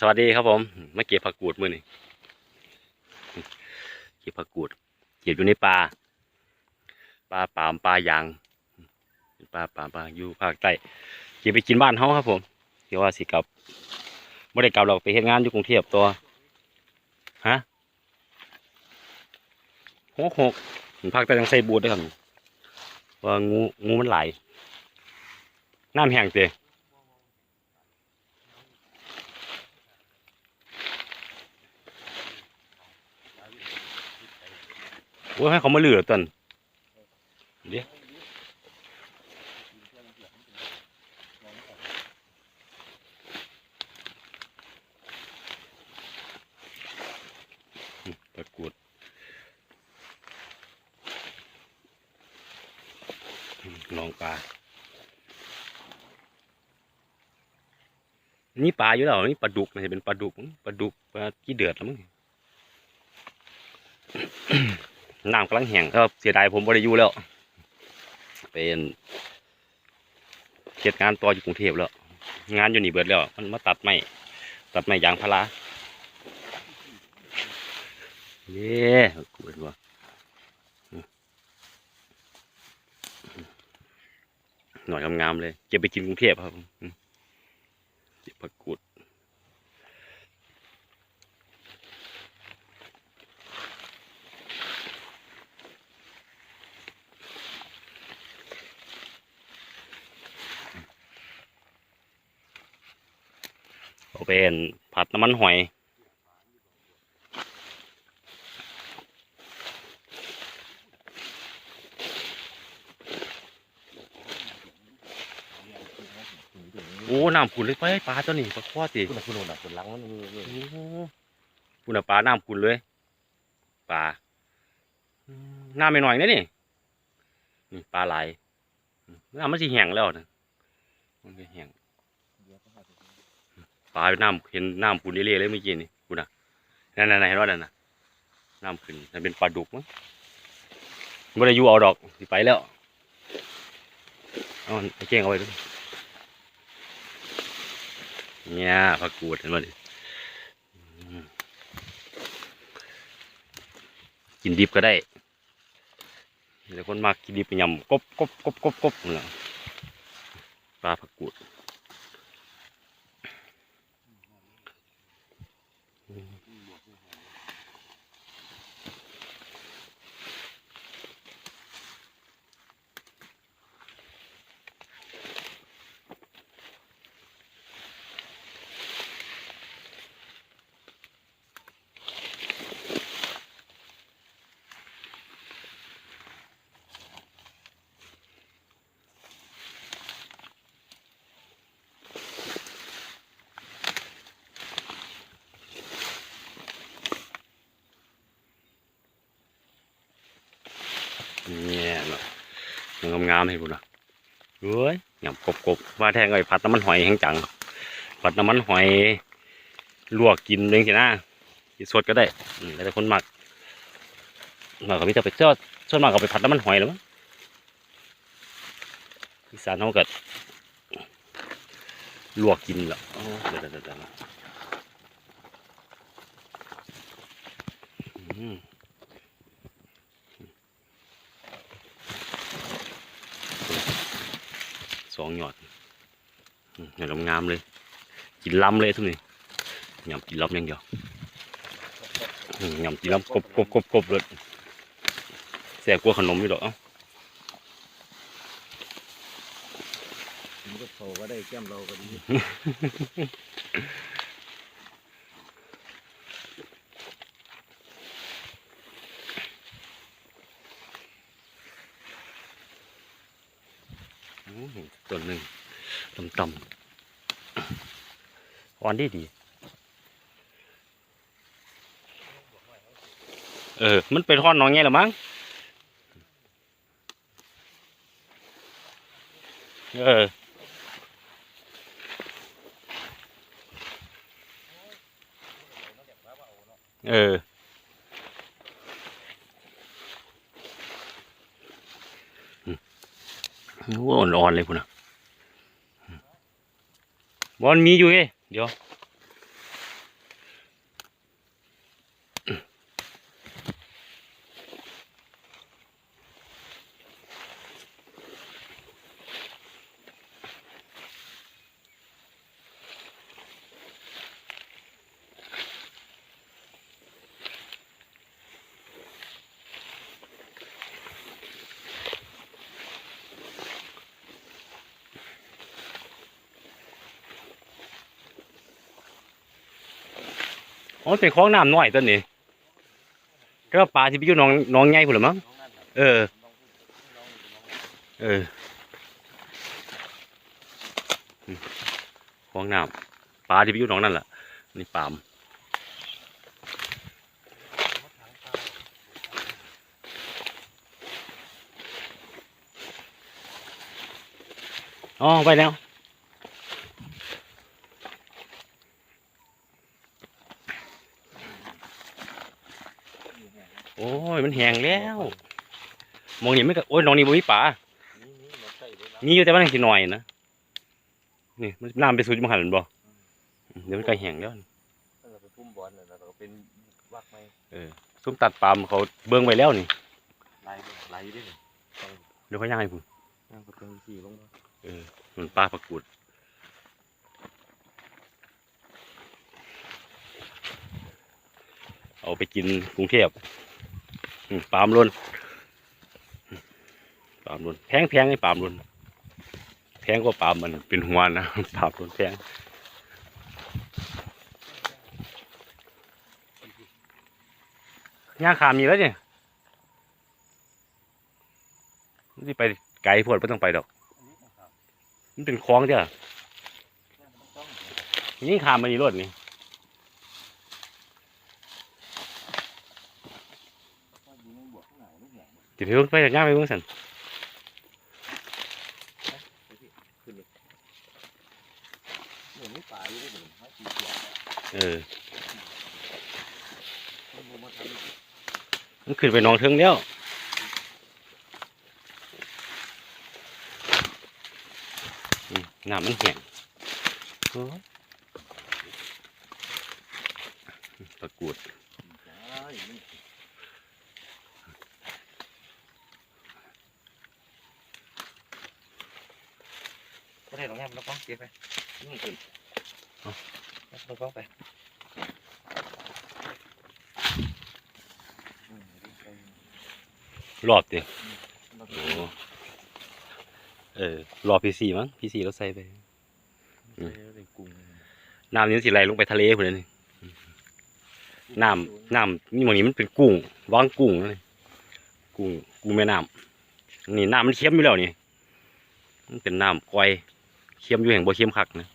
สวัสดีครับผมมาเก็บผักกูดมือนี่เก็บผักกูดเก็บอยู่ในป่าป่าปามป่ายางป่าปามป่าอยู่ภาคใต้เก็บไปกินบ้านเฮาครับผมเดี๋ยวว่าสิกลับไม่ได้กลับเราไปเฮ็ดงานอยู่กรุงเทพตัวฮะหกหกภาคใต้ต้องใส่บูทด้วยครับว่างูงูมันไหลน้ำแห้งเตะ โอ้ให้เขามาเหลือตันเดี๋ยวตะกรวดลองปลา นี่ปลาอยู่แล้วนี่ปลาดุกมันจะเป็นปลาดุกมั้งปลาดุกปลาขี้เดือดแล้วมั้ง น้ำกำลังแห้งก็เสียดายผมบริยูแล้ว เป็นเก็ดงานต่ออยู่กรุงเทพแล้ว งานอยู่นี่เบิดแล้ว มันมาตัดไม้ตัดไม้ยางพาราเย้กูเห็นว่าหน่อยงามๆเลยเก็บไปกินกรุงเทพครับอืมเก็บผักกูด เอาเป็นผัดน้ำมันหอยโอ้น้ำขุ่นเลยไปปลาตัวนี้ปลาข้อสิคุณน่ะคุณน่ะคุณล้างมันมีมีโอ้คุณน่ะปลาน้ำขุ่นเลยปลาอืมน้ำไม่หน่อยนะนี่นี่ปลาไหลายอืมน้ำมันสิแห้งแล้วนะมันก็แห้งปลาน้ำเห็นน้ำขุ่นเรื่อยๆเลยเมื่อกี้นี่คุณน่ะนั่นๆๆเห็นว่านั่นน่ะน้ำขึ้นนั่นเป็นปลาดุกมั้งไม่ได้ยูเอาดอกสิไปแล้วเอาไอ้เจ้งเอาไว้ด้วยเนี่ยผักกูดเห็นไหมดิกินดิบก็ได้แต่คนมากกินดิบไปยำกบกบกบกบกบนั่นแหละปลาผักกูด งามงามๆให้พูดนะเฮ้ยหยำกบกบๆว่าแทงไอ้ผัดน้ำมันหอยแห้งจังผัดน้ำมันหอยลวกกินเองสินะกินสดก็ได้แต่คนหมักหมากก็มีแต่ไปเจ้าส่วนมากก็ไปผัดน้ำมันหอยแล้วมั้งอีสานเขาเก็ลวกกินแหละอ๋อเดี๋ยวเดี๋ยวเดี๋ยวอืม สองหยอดหยอดงามเลย กินล้ำเลยทุกนี่หยำกินล้ำอย่างเดียวอืมยำกินล้ำกบกบกบกบเลยแสบกว่าขนมอยู่ดอกเอ้ากินก็โผล่ก็ได้แก้มเราก็ดี อืม ตัวหนึ่งต่ำๆอ่อนดีดี เออ มันเป็นท่อนน้องไงหรือมั้ง เออเออ โอ้อ่อนๆเลยคุณนะ บอลมีอยู่เอ้เดี๋ยว มันเป็นคลองน้ำน้อยตัวนี้ก็ว่าปลาที่ไปอยู่หนองหนองใหญ่พุ่นละมั้งน้องนั่นน่ะเออน้งพูดน้ออ เออคลองน้ำปลาที่ไปอยู่หนองนั่นแหละนี่ปามอ๋อไปแล้ว โอ้ยมันแห้งแล้วมองนี่ไม่ก็โอ้ยหน้องนี่บ่มีปลานี่นี่มาใส่ด้วยนะมีอยู่แต่ว่ามันสิหน่อยนะนี่มันน้ำไปสู่จังหันบ่เดี๋ยวมันก็แห้งแล้วถ้าเราไปพุ่มบอลเนี่ยเราก็เป็นวักไหมซุ่มตัดปาล์มเขาเบิ่งไว้แล้วนี่ไหลด้วยไหลด้วยเนี่ยเดี๋ยวเขาย่างให้พุ่นย่างกระเทียมสี่ลงมาเออมันปลาประกูดเอาไปกินกรุงเทพอืม ปามล้นปามล้นแพงแพงไอ้ปามล้นแพงกว่าปามมันเป็นหัวนะปามล้นแพงย่างขามีแล้วเนี่ยนสิไปไกลโพดไม่ต้องไปดอกอันนี้นะครับมันเป็นคลองเจ้านี่ขามมานี่รถนี่ ว่าอยู่ในบวกข้างหลัง เนี่ยจิไปเบิ่งไปจากย่าไปเบิ่งสันไปพี่ขึ้นเลยเหมือนไม่ตายอยู่ด้วยเพิ่งเสร็จเออมันขึ้นไปนองเทิงแล้วน้ำมันแห้งโอ้ยตะกรูด ใช่มันก็ได้หรอกแง่มันต้องเก็บไปนี่ขึ้นเอาต้องต้องไปอืมเอาดิไปรอบเดียวเราโอ้เออรอบพีซีมั้งพีซีเราใส่ไปใช้ในกรุงน้ำนี้มันสิไหลลงไปทะเลพุ่นเลยนี่น้ำน้ำนี่หมองนี้มันเป็นกุ้งวางกุ้งนั่นนี่กุ้งกุ้งแม่น้ำนี่น้ำมันเค็มอยู่แล้วนี่มันเป็นน้ำกอย เค็มอยู่แห่งบ่เค็มคักนะ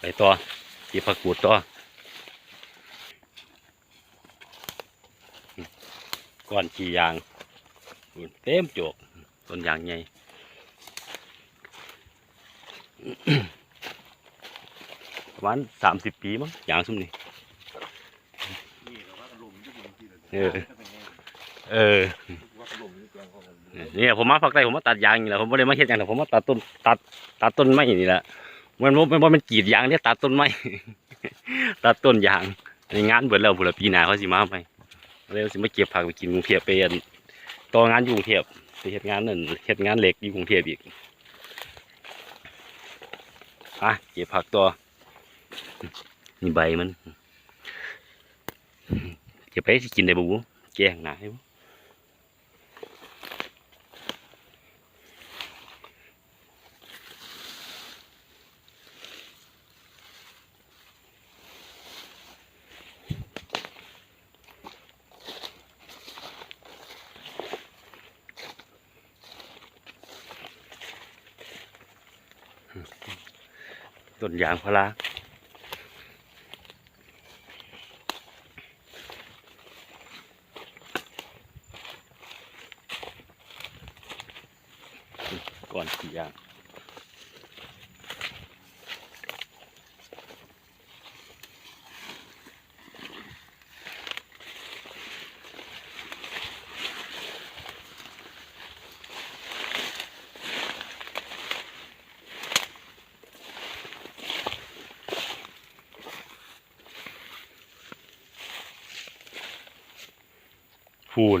ไปต่อเก็บผักกูดต่อก้อนขี้ยางเต็มโจกต้นยางใหญ่ประมาณสามสิบปีมั้งยางซุ่มนี่นี่เราว่าลมที่ดีที่ เออ เออนี่แกงของมันเนี่ยผมมาฝักใต้ผมมาตัดยางนี่แหละผมไม่ได้มาเฮ็ดหยังแต่ผมมาตัดต้นตัดตัดต้นไม้นี่แหละมันบ่มันบ่มันกรีดยางเนี่ยตัดต้นไม้ ตัดต้นยางอันนี้งานเบิดแล้วพุ่นละปีหนาเขาสิมาไปเลยสิมาเก็บผักไปกินกรุงเทพไปอันต่องานอยู่กรุงเทพไปเฮ็ดงานนั่นเฮ็ดงานเหล็กอยู่กรุงเทพอีกอะเก็บผักต่อนี่ใบมัน เก็บไปสิกินได้บ่บุแกงหนาให้บ่ต้นยางพารา ก่อนขี่ย่างฟูน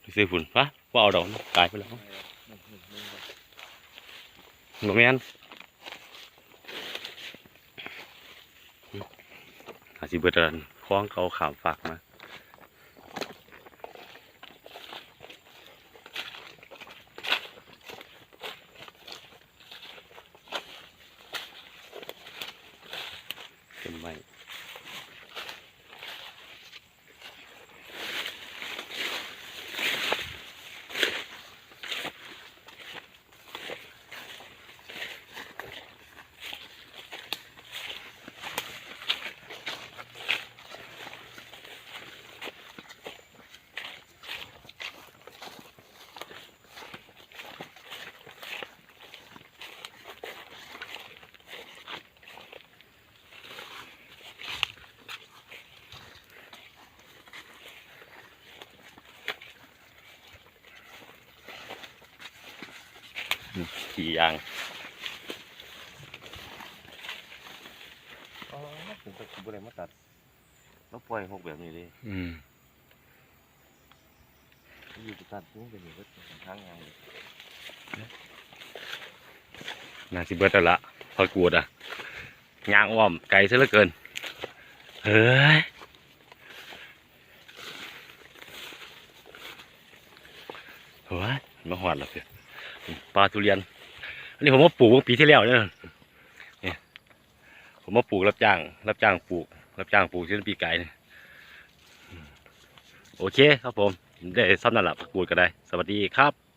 ไปซื้อฟูนปะว่าเอาดอกนะตายไปแล้ว หนูแม่นอาสิเบิดอันคล้องเขาขามฝากมา ขี่อย่างผมก็ผมบ่ได้มาตัดแล้วปล่อยหกแบบนี้เลยอืมอยู่ตัดนี่เป็นอยู่ก็ทางงานเลยน่าสิเบิดแล้วละพอกูดอะยางอ้อมไกลซะเหลือเกิน เฮ้ยเฮ้ยมาหอดแล้วเพื่อน ปลาทุเรียน อันนี้ผมมาปลูกเมื่อปีที่แล้วเนี่ยนี่ผมมาปลูกรับจ้าง รับจ้างปลูก รับจ้างปลูกชื่อปีไก่เนี่ยโอเคครับผม ได้ซ้ำนั่นแหละปลูกก็ได้ สวัสดีครับ